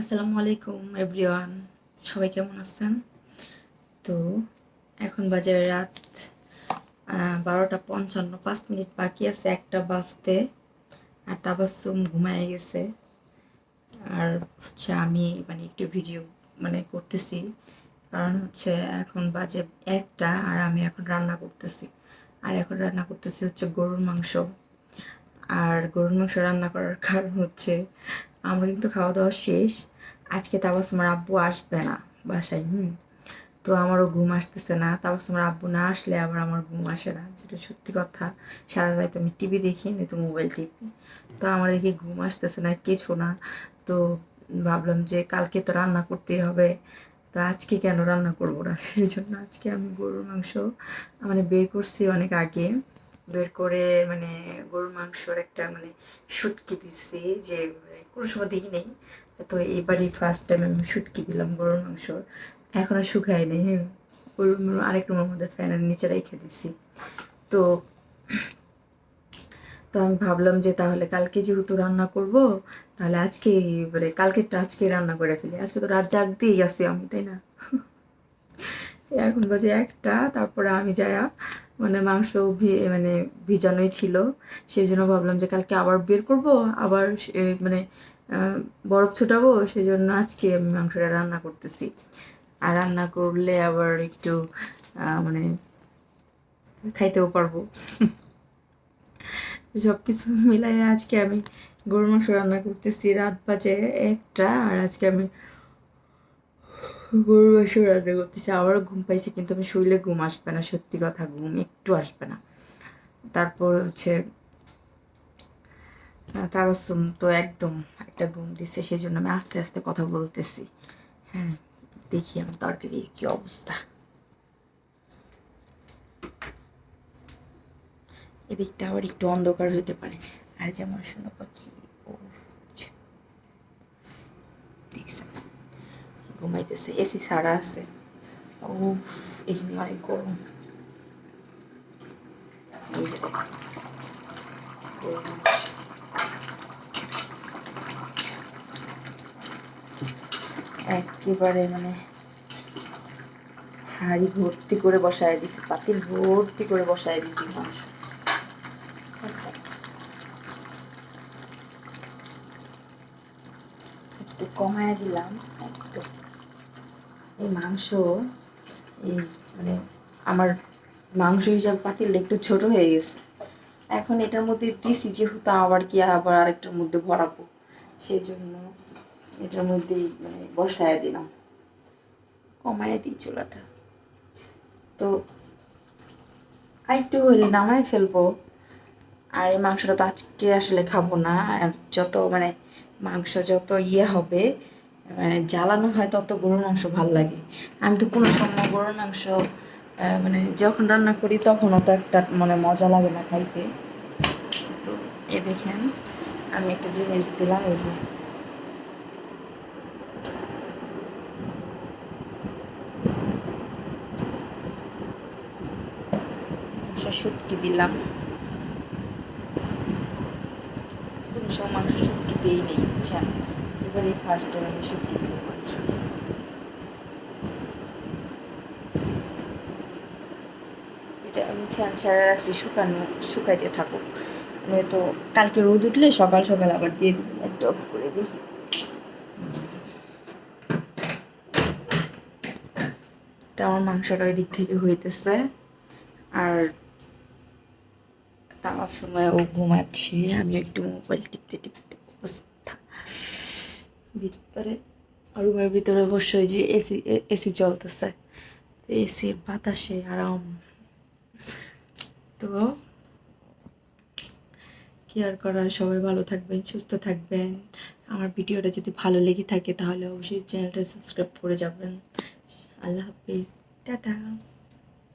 আসসালামু আলাইকুম এভরিওয়ান সবাই কেমন আছেন? তো এখন বাজে রাত বারোটা পঞ্চান্ন, পাঁচ মিনিট বাকি আছে, একটা বাজতে, আর তাবাসুম ঘুমায় গেছে। আর হচ্ছে আমি মানে একটু ভিডিও মানে করতেছি, কারণ হচ্ছে এখন বাজে একটা, আর আমি এখন রান্না করতেছি। আর এখন রান্না করতেছি হচ্ছে গরুর মাংস। আর গরুর মাংস রান্না করার কারণ হচ্ছে আমরা কিন্তু খাওয়া দাওয়া শেষ। আজকে তাবাসুমার আব্বু আসবে না বাসায়, হুম। তো আমারও ঘুম আসতেছে না। তাবাসুমার আব্বু না আসলে আবার আমার ঘুম আসে না, যেটা সত্যি কথা। সারা রাত আমি টিভি দেখি তো মোবাইল টিপি তো আমার দেখি ঘুম আসতেছে না, কিছু না। তো ভাবলাম যে কালকে তো রান্না করতেই হবে। তো আজকে কেন রান্না করব না? এই জন্য আজকে আমি গরুর মাংস মানে বের করছি অনেক আগে। বের করে মানে গরুর মাংসর একটা মানে শুটকি দিচ্ছি যে মানে কোনো সময় দেখি নেই। তো এবারই ফার্স্ট টাইম আমি শুটকি দিলাম গরুর মাংস এখনও শুকায় নেই হ্যাঁ। গরুর আরেক রুমের মধ্যে ফ্যানের নিচে রেখে দিছি। তো তো আমি ভাবলাম যে তাহলে কালকে যেহেতু রান্না করব, তাহলে আজকে মানে কালকেরটা আজকে রান্না করে ফেলি। আজকে তো রাত জাগ দিয়েই আছি আমি, তাই না? এখন বাজে একটা, তারপরে আমি যায়া মানে মাংস মানে ভিজানোই ছিল। সেই জন্য ভাবলাম যে কালকে আবার বের করব, আবার মানে বরফ ছোটাবো সেই জন্য আজকে আমি মাংসটা রান্না করতেছি। আর রান্না করলে আবার একটু মানে খাইতেও পারব। সব কিছু মিলাই আজকে আমি গরুর মাংস রান্না করতেছি। রাত বাজে একটা, আর আজকে আমি গরুর মাংস রান্না করতেছি আবারও ঘুম পাইছি কিন্তু আমি শরীরে ঘুম আসবে না সত্যি কথা ঘুম একটু আসবে না। তারপর হচ্ছে আহ, তাবাসসুম তো একদম একটা ঘুম দিছে সেই জন্য আমি আস্তে আস্তে কথা বলতেছি। হ্যাঁ দেখি আমার তরকারির কি অবস্থা। এদিকটা আবার একটু অন্ধকার হতে পারে। আর যেমন শোনো পাখি ও ঘুমাইতেছে এসি ছাড়া আছে ও এখানে অনেক গরম। একেবারে মানে হাড়ি ভর্তি করে বসায় দিছি, পাতিল ভর্তি করে বসায় দিছি মাংস আচ্ছা। একটু কমায় দিলাম, একটু। এই মাংস, এই মানে আমার মাংস হিসাবে পাতিলটা একটু ছোট হয়ে গেছে। এখন এটার মধ্যে দিছি, যেহেতু আবার কি আবার আরেকটার মধ্যে ভরাবো সেই জন্য এটার মধ্যেই মানে বসায় দিলাম। কমায় দিই চুলাটা। তো আরেকটু হইলে নামায় ফেলব। আর এই মাংসটা তো আজকে আসলে খাব না, আর যত মানে মাংস যত ইয়ে হবে মানে জ্বালানো হয় তত গরুর মাংস ভালো লাগে। আমি তো কোনো সময় গরুর মাংস মানে যখন রান্না করি তখন অত একটা মানে মজা লাগে না খাইতে। তো এ দেখেন আমি একটা জিনিস দিলাম, এই যে। শুটকি দিলাম। কোনো সময় মাংস শুটকি দিই নেই এবারে ফার্স্ট টাইম আমি দিব মাংস এটা আমি ফ্যান ছাড়া রাখছি, শুকানো থাকুক। নয়তো কালকে রোদ উঠলে সকাল সকাল আবার দিয়ে দিব, একটু অফ করে দিই। তো আমার মাংসটা ওই দিক থেকে হইতেছে। আর তার সময় ও ঘুমাচ্ছি আমি একটু মোবাইল টিপতে টিপতে ভিতরে রুমের ভিতরে অবশ্যই যে এসি এসি চলতেছে এসির বাতাসে, আরাম। তো কেয়ার করার সবাই ভালো থাকবেন, সুস্থ থাকবেন। আমার ভিডিওটা যদি ভালো লেগে থাকে তাহলে অবশ্যই চ্যানেলটা সাবস্ক্রাইব করে যাবেন। আল্লাহ হাফিজ। টাটা।